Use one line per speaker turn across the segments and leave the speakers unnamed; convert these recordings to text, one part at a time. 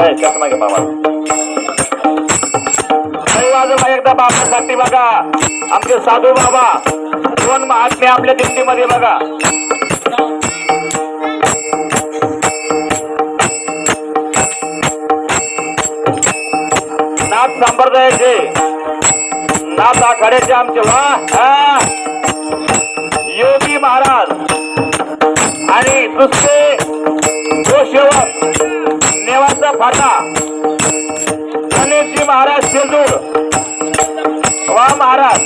ए, बाबा एकदा बाबासाठी बघा. आमचे साधू बाबा दोन महात्मे आपल्या दिंडीमध्ये बघा. नाथ संप्रदायाचे नाथ आखाड्याचे आमचे वा दुसरे गोसेवक नेवाचा फाटा. गणेशजी महाराज शेजूर वा महाराज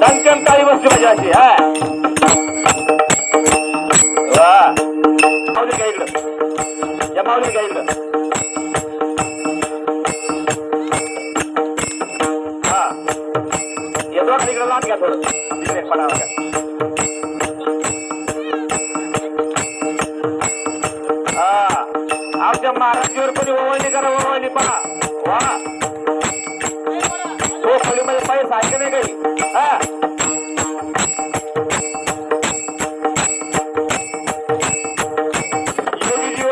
डंकन काळी वस्ती म्हणजे अशी हा माऊली का इकडं या माऊली का इकडं हा. येतो का इकडं लाट घ्या थोडं. तिकडे पडा का महाराजीवर कोणी ओवाळणी करा ओवाळणी पहा वा तो खोलीमध्ये पैसा आहे का नाही काही हा योगीजी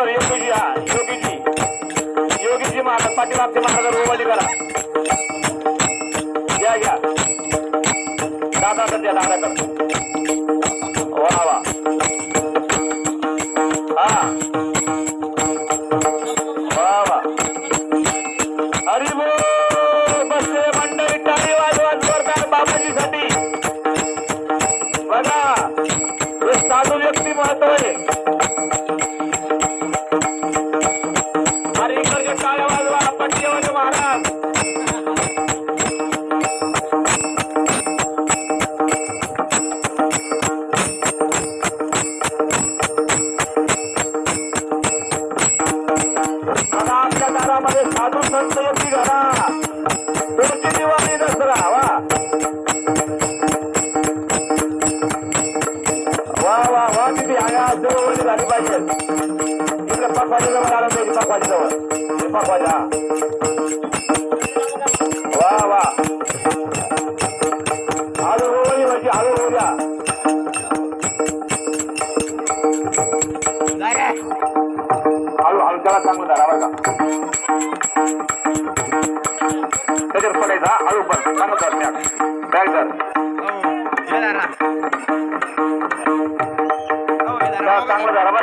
हा साधू संत येते घरा. तुमची दिवाळी पाहिजे इकडे पाकवाडी जवळ आलं पाहिजे पाकवाडी जवळ. पाकवाडी हा वा वा. आलू ओवळी म्हणजे आलू ओवळ्या आलू आलू त्याला चांगलं बरं का त्याच्यावर पडायचा आलू पण चांगलं धर बॅग बॅग धर.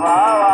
Wow.